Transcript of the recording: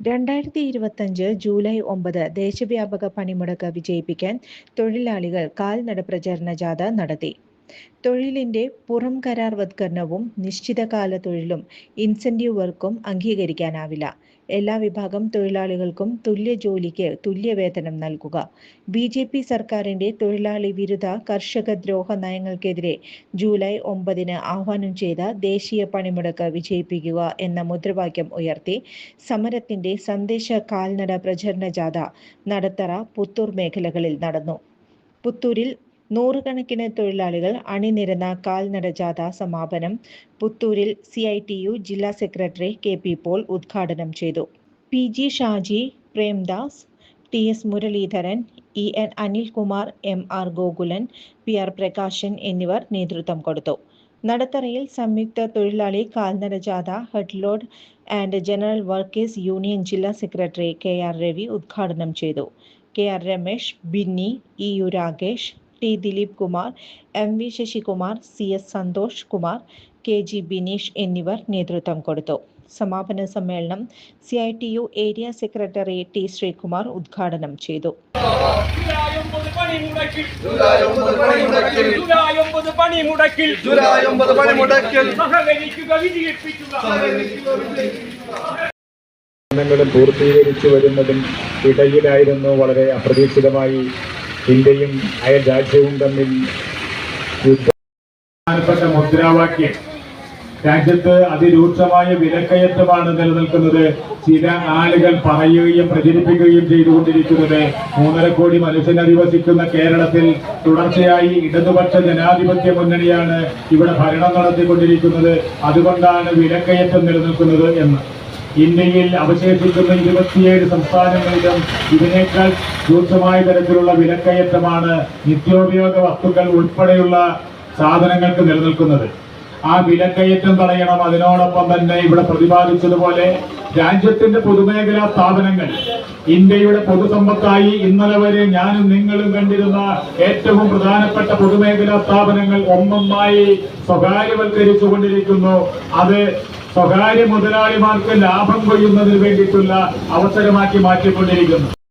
രണ്ടായിരത്തി ഇരുപത്തഞ്ച് ജൂലൈ ഒമ്പത് ദേശവ്യാപക പണിമുടക്ക് വിജയിപ്പിക്കാൻ തൊഴിലാളികൾ കാൽനട പ്രചരണ ജാഥ നടത്തി. തൊഴിലിന്റെ പുറം കരാർവത്കരണവും നിശ്ചിതകാല തൊഴിലും ഇൻസെന്റീവ് വർക്കും അംഗീകരിക്കാനാവില്ല. എല്ലാ വിഭാഗം തൊഴിലാളികൾക്കും തുല്യ ജോലിക്ക് തുല്യ വേതനം നൽകുക. ബി ജെ പി സർക്കാരിന്റെ തൊഴിലാളി വിരുദ്ധ കർഷക ദ്രോഹ നയങ്ങൾക്കെതിരെ ജൂലൈ ഒമ്പതിന് ആഹ്വാനം ചെയ്ത ദേശീയ പണിമുടക്ക് വിജയിപ്പിക്കുക എന്ന മുദ്രാവാക്യം ഉയർത്തി സമരത്തിന്റെ സന്ദേശ കാൽനട പ്രചരണ ജാഥ നടത്തറ പുത്തൂർ മേഖലകളിൽ നടന്നു. പുത്തൂരിൽ നൂറുകണക്കിന് തൊഴിലാളികൾ അണിനിരന്ന കാൽനട ജാഥ സമാപനം പുത്തൂരിൽ സി ഐ ടി യു ജില്ലാ സെക്രട്ടറി കെ പി പോൾ ഉദ്ഘാടനം ചെയ്തു. P G Shaji Premdas T S Muraleedharan E N Anilkumar M R Gokulan P R Prakashan എന്നിവർ നേതൃത്വം കൊടുത്തു. നടത്തറയിൽ സംയുക്ത തൊഴിലാളി കാൽനട ജാഥ headload and general workers union ജില്ലാ സെക്രട്ടറി കെ ആർ രവി ഉദ്ഘാടനം ചെയ്തു. K R Ramesh Binny E U Rakesh T Dileep Kumar M V Sasikumar C S Santhosh Kumar K G Bineesh എന്നിവർ നേതൃത്വം കൊടുത്തു. സമാപന സമ്മേളനം C I T U area secretary T Sreekumar ഉദ്ഘാടനം ചെയ്തു. പൂർത്തീകരിച്ചു വരുന്നതും ഇടയിലായിരുന്നു വളരെ അപ്രതീക്ഷിതമായി ഇന്ത്യയും അയൽ രാജ്യവും തമ്മിൽ മുദ്രാവാക്യം. രാജ്യത്ത് അതിരൂക്ഷമായ വിലക്കയറ്റമാണ് നിലനിൽക്കുന്നത്. ചില ആളുകൾ പറയുകയും പ്രചരിപ്പിക്കുകയും ചെയ്തുകൊണ്ടിരിക്കുന്നത്. മൂന്നര കോടി മനുഷ്യനധിവസിക്കുന്ന കേരളത്തിൽ തുടർച്ചയായി ഇടതുപക്ഷ ജനാധിപത്യ മുന്നണിയാണ് ഇവിടെ ഭരണം നടത്തിക്കൊണ്ടിരിക്കുന്നത്. അതുകൊണ്ടാണ് വിലക്കയറ്റം നിലനിൽക്കുന്നത് എന്ന്. ഇന്ത്യയിൽ അവശേഷിക്കുന്ന ഇരുപത്തിയേഴ് സംസ്ഥാനങ്ങളിലും ഇതിനേക്കാൾ രൂക്ഷമായ തരത്തിലുള്ള വിലക്കയറ്റമാണ് നിത്യോപയോഗ വസ്തുക്കൾ ഉൾപ്പെടെയുള്ള സാധനങ്ങൾക്ക് നിലനിൽക്കുന്നത്. ആ വിലക്കയറ്റം തടയണം. അതിനോടൊപ്പം തന്നെ ഇവിടെ പ്രതിപാദിച്ചതുപോലെ രാജ്യത്തിന്റെ പൊതുമേഖലാ സ്ഥാപനങ്ങൾ ഇന്ത്യയുടെ പൊതുസമ്പത്തായി ഇന്നലെ വരെ ഞാനും നിങ്ങളും കണ്ടിരുന്ന ഏറ്റവും പ്രധാനപ്പെട്ട പൊതുമേഖലാ സ്ഥാപനങ്ങൾ ഒന്നൊന്നായി സ്വകാര്യവൽക്കരിച്ചു കൊണ്ടിരിക്കുന്നു അത് സ്വകാര്യ മുതലാളിമാർക്ക് ലാഭം കൊയ്യുന്നതിന് വേണ്ടിയിട്ടുള്ള അവസരമാക്കി മാറ്റിക്കൊണ്ടിരിക്കുന്നു.